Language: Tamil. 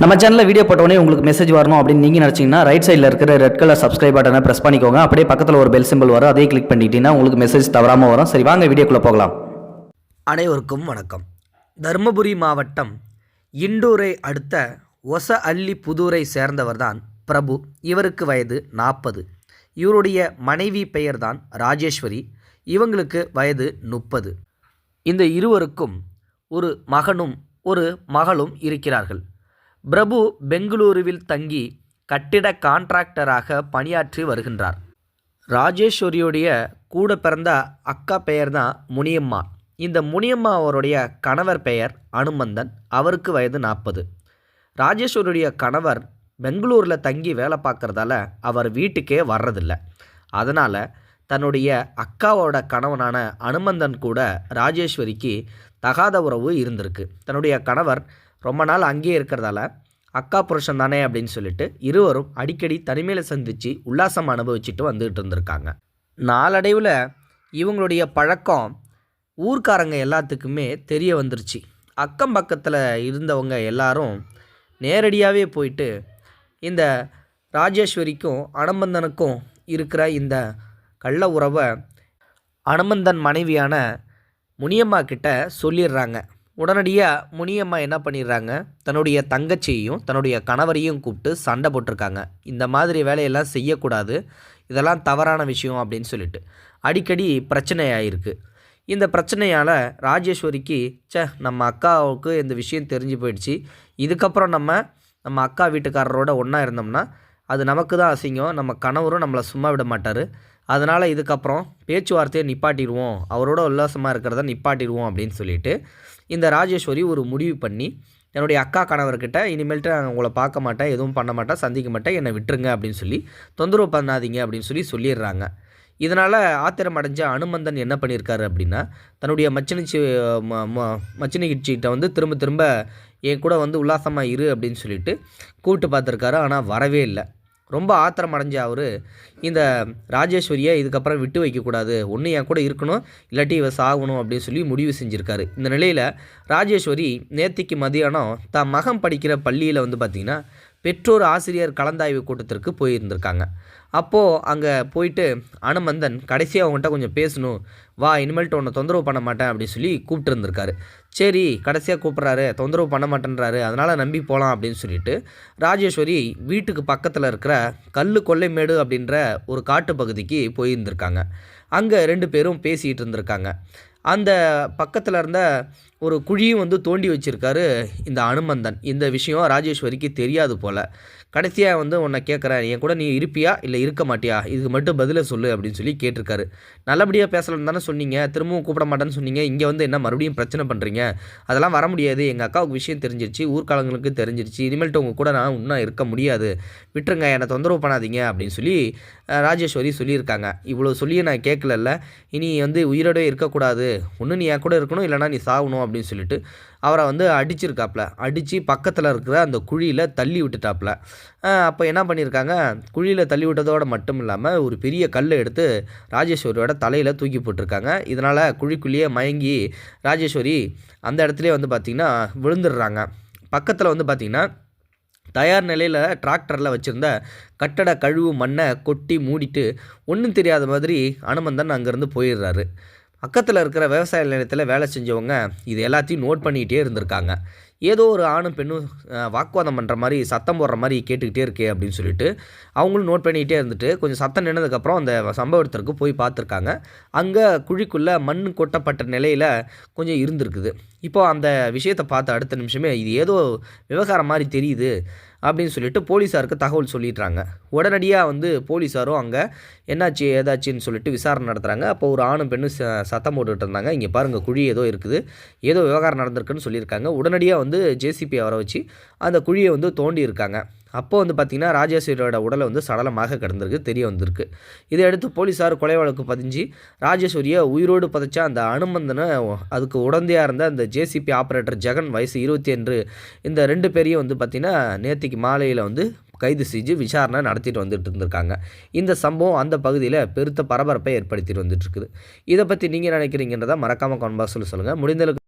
நம்ம சேனலில் வீடியோ போட்டோடனே உங்களுக்கு மெசேஜ் வரணும் அப்படின்னு நீங்கள் நினச்சிங்கன்னா ரைட் சைடில் இருக்கிற ரெட் கலர் சப்ஸ்கிரைப் பட்டனை ப்ரெஸ் பண்ணிக்கோங்க. அப்படியே பக்கத்தில் ஒரு பெல் சிம்பிள் வரும். அதையும் கிளிக் பண்ணிட்டீங்கன்னா உங்களுக்கு மெசேஜ் தவறாமல் வரும். சரி வாங்க வீடியோக்குள்ளே போகலாம். அனைவருக்கும் வணக்கம். தருமபுரி மாவட்டம் இண்டூரை அடுத்த ஒச அள்ளி புதூரை சேர்ந்தவர்தான் பிரபு. இவருக்கு வயது நாற்பது இவருடைய மனைவி பெயர்தான் ராஜேஸ்வரி. இவங்களுக்கு வயது முப்பது. இந்த இருவருக்கும் ஒரு மகனும் ஒரு மகளும் இருக்கிறார்கள். பிரபு பெங்களூருவில் தங்கி கட்டிட கான்ட்ராக்டராக பணியாற்றி வருகின்றார். ராஜேஸ்வரியுடைய கூட பிறந்த அக்கா பெயர் தான் முனியம்மா. இந்த முனியம்மா அவருடைய கணவர் பெயர் அனுமந்தன். அவருக்கு வயது நாற்பது. ராஜேஸ்வரியுடைய கணவர் பெங்களூரில் தங்கி வேலை பார்க்குறதால அவர் வீட்டுக்கே வர்றதில்ல. அதனால் தன்னுடைய அக்காவோட கணவனான அனுமந்தன் கூட ராஜேஸ்வரிக்கு தகாத உறவு இருந்திருக்கு. தன்னுடைய கணவர் ரொம்ப நாள் அங்கேயே இருக்கிறதால அக்கா புருஷன் தானே அப்படின்னு சொல்லிட்டு இருவரும் அடிக்கடி தனிமையில் சந்தித்து உல்லாசம் அனுபவிச்சுட்டு வந்துகிட்டு இருந்திருக்காங்க. நாளடைவில் இவங்களுடைய பழக்கம் ஊர்க்காரங்க எல்லாத்துக்குமே தெரிய வந்துருச்சு. அக்கம் பக்கத்தில் இருந்தவங்க எல்லாரும் நேரடியாகவே போயிட்டு இந்த ராஜேஸ்வரிக்கும் அனுமந்தனுக்கும் இருக்கிற இந்த கள்ள உறவை அனுமந்தன் மனைவியான முனியம்மா கிட்ட சொல்லிடுறாங்க. உடனடியாக முனியம்மா என்ன பண்ணிடுறாங்க? தன்னுடைய தங்கச்சியையும் தன்னுடைய கணவரையும் கூப்பிட்டு சண்டை போட்டிருக்காங்க. இந்த மாதிரி வேலையெல்லாம் செய்யக்கூடாது. இதெல்லாம் தவறான விஷயம் அப்படின்னு சொல்லிட்டு. அடிக்கடி பிரச்சனையாயிருக்கு. இந்த பிரச்சனையால் ராஜேஸ்வரிக்கு ச்சே நம்ம அக்காவுக்கு இந்த விஷயம் தெரிஞ்சு போயிடுச்சு. இதுக்கப்புறம் நம்ம நம்ம அக்கா வீட்டுக்காரரோட ஒன்றா இருந்தோம்னா அது நமக்கு தான் அசிங்கம். நம்ம கணவரும் நம்மளை சும்மா விட மாட்டார். அதனால் இதுக்கப்புறம் பேச்சுவார்த்தையை நிப்பாட்டிடுவோம். அவரோட உல்லாசமாக இருக்கிறத நிப்பாட்டிடுவோம் அப்படின்னு சொல்லிட்டு இந்த ராஜேஸ்வரி ஒரு முடிவு பண்ணி என்னுடைய அக்கா கணவர்கிட்ட இனிமேல்ட்டு நான் உங்களை பார்க்க மாட்டேன் எதுவும் பண்ண மாட்டேன் சந்திக்க மாட்டேன் என்னை விட்டுருங்க அப்படின்னு சொல்லி தொந்தரவு பண்ணாதீங்க அப்படின்னு சொல்லி சொல்லிடுறாங்க. இதனால் ஆத்திரம் அடைஞ்ச அனுமந்தன் என்ன பண்ணியிருக்காரு அப்படின்னா தன்னுடைய மச்சினிச்சி ம ம வந்து திரும்ப திரும்ப என் கூட வந்து உல்லாசமாக இரு அப்படின்னு சொல்லிட்டு கூப்பிட்டு பார்த்துருக்காரு. ஆனால் வரவே இல்லை. ரொம்ப ஆத்திரம் அடைஞ்ச அவர் இந்த ராஜேஸ்வரியை இதுக்கப்புறம் விட்டு வைக்கக்கூடாது ஒன்று என் கூட இருக்கணும் இல்லாட்டி இவ சாகணும் அப்படின்னு சொல்லி முடிவு செஞ்சுருக்காரு. இந்த நிலையில் ராஜேஸ்வரி நேத்திக்கு மதியானம் தான் மகன் படிக்கிற பள்ளியில் வந்து பார்த்திங்கன்னா பெற்றோர் ஆசிரியர் கலந்தாய்வு கூட்டத்திற்கு போயிருந்திருக்காங்க. அப்போது அங்கே போயிட்டு அனுமந்தன் கடைசியாக அவங்ககிட்ட கொஞ்சம் பேசணும். வா இனிமேல்ட்டு உன்னை தொந்தரவு பண்ண மாட்டேன் அப்படின்னு சொல்லி கூப்பிட்டுருந்துருக்காரு. சரி கடைசியாக கூப்பிட்றாரு தொந்தரவு பண்ண மாட்டேன்றாரு அதனால் நம்பி போகலாம் அப்படின்னு சொல்லிட்டு ராஜேஸ்வரி வீட்டுக்கு பக்கத்தில் இருக்கிற கல் கொள்ளைமேடு அப்படின்ற ஒரு காட்டு பகுதிக்கு போயிருந்திருக்காங்க. அங்கே ரெண்டு பேரும் பேசிகிட்டு இருந்திருக்காங்க. அந்த பக்கத்தில் இருந்த ஒரு குழியும் வந்து தோண்டி வச்சுருக்காரு இந்த அனுமந்தன். இந்த விஷயம் ராஜேஸ்வரிக்கு தெரியாது போல். கடைசியாக வந்து உன்னை கேட்குறேன் என் கூட நீ இருப்பியா? இல்லை இருக்க மாட்டியா? இதுக்கு மட்டும் பதிலை சொல்லு அப்படின்னு சொல்லி கேட்டிருக்காரு. நல்லபடியாக பேசலன்னு தானே சொன்னீங்க. திரும்பவும் கூப்பிட மாட்டேன்னு சொன்னீங்க. இங்கே வந்து என்ன மறுபடியும் பிரச்சனை பண்ணுறீங்க அதெல்லாம் வர முடியாது. எங்கள் அக்காவுக்கு விஷயம் தெரிஞ்சிருச்சு. ஊர்க்காலங்களுக்கு தெரிஞ்சிருச்சு. இனிமேல்ட்டு உங்கள் கூட நான் இன்னும் இருக்க முடியாது. விட்டுருங்க. என்னை தொந்தரவு பண்ணாதீங்க அப்படின்னு சொல்லி ராஜேஸ்வரி சொல்லியிருக்காங்க. இவ்வளோ சொல்லியும் நான் கேட்கலல்ல இனி வந்து உயிரோடவே இருக்கக்கூடாது. ஒன்று நீ என் கூட இருக்கணும் இல்லைனா நீ சாகணும் அப்படின்னு சொல்லிட்டு அவரை வந்து அடிச்சிருக்காப்புல அடித்து பக்கத்தில் இருக்கிற அந்த குழியில் தள்ளி விட்டுட்டாப்புல அப்போ என்ன பண்ணியிருக்காங்க குழியில் தள்ளி விட்டதோடு மட்டும் இல்லாமல் ஒரு பெரிய கல்லை எடுத்து ராஜேஸ்வரியோட தலையில் தூக்கி போட்டிருக்காங்க. இதனால் குழிக்குள்ளேயே மயங்கி ராஜேஸ்வரி அந்த இடத்துலேயே வந்து பார்த்திங்கன்னா விழுந்துடுறாங்க. பக்கத்தில் வந்து பார்த்திங்கன்னா தயார் நிலையில் டிராக்டரில் வச்சுருந்த கட்டட கழுவு மண்ணை கொட்டி மூடிட்டு ஒன்றும் தெரியாத மாதிரி அனுமந்தன் அங்கேருந்து போயிடுறாரு. பக்கத்தில் இருக்கிற விவசாய நிலையத்தில் வேலை செஞ்சவங்க இது எல்லாத்தையும் நோட் பண்ணிக்கிட்டே இருந்திருக்காங்க. ஏதோ ஒரு ஆணும் பெண்ணும் வாக்குவாதம் பண்ணுற மாதிரி சத்தம் போடுற மாதிரி கேட்டுக்கிட்டே இருக்கே அப்படின்னு சொல்லிட்டு அவங்களும் நோட் பண்ணிக்கிட்டே இருந்துட்டு கொஞ்சம் சத்தம் நின்னதுக்கப்புறம் அந்த சம்பவ இடத்திற்கு போய் பார்த்துருக்காங்க. அங்கே குழிக்குள்ளே மண் கொட்டப்பட்ட நிலையில் கொஞ்சம் இருந்திருக்குது. இப்போ அந்த விஷயத்தை பார்த்த அடுத்த நிமிஷமே இது ஏதோ விவகாரம் மாதிரி தெரியுது. அப்படின்னு சொல்லிட்டு போலீஸாருக்கு தகவல் சொல்லிடுறாங்க. உடனடியாக வந்து போலீஸாரும் அங்கே என்னாச்சு ஏதாச்சுன்னு சொல்லிட்டு விசாரணை நடத்துகிறாங்க அப்போ ஒரு ஆணும் பெண்ணும் ச சத்தம் போட்டுக்கிட்டு இருந்தாங்க. இங்கே பாருங்கள் குழி ஏதோ இருக்குது. ஏதோ விவகாரம் நடந்திருக்குன்னு சொல்லியிருக்காங்க. உடனடியாக வந்து ஜேசிபி வர வச்சு அந்த குழியை வந்து தோண்டி இருக்காங்க. அப்போ வந்து பார்த்திங்கன்னா ராஜேஸ்வரியோட உடலை வந்து சடலமாக கிடந்திருக்கு தெரிய வந்திருக்கு. இதை அடுத்து போலீஸார் கொலை வழக்கு பதிஞ்சு ராஜேஸ்வரியை உயிரோடு புதைச்ச அந்த அனுமந்தனை அதுக்கு உடந்தையாக இருந்த அந்த ஜேசிபி ஆப்ரேட்டர் ஜெகன் வயசு இருபத்தி என்று இந்த ரெண்டு பேரையும் வந்து பார்த்திங்கன்னா நேத்திக்கு மாலையில் வந்து கைது செஞ்சு விசாரணை நடத்திட்டு வந்துட்டு இருந்திருக்காங்க. இந்த சம்பவம் அந்த பகுதியில் பெருத்த பரபரப்பை ஏற்படுத்திட்டு வந்துட்டு இருக்குது. இதை பற்றி நீங்கள் நினைக்கிறீங்கன்றதை மறக்காமல் கமெண்ட் சொல்லுங்கள் முடிந்தளவுக்கு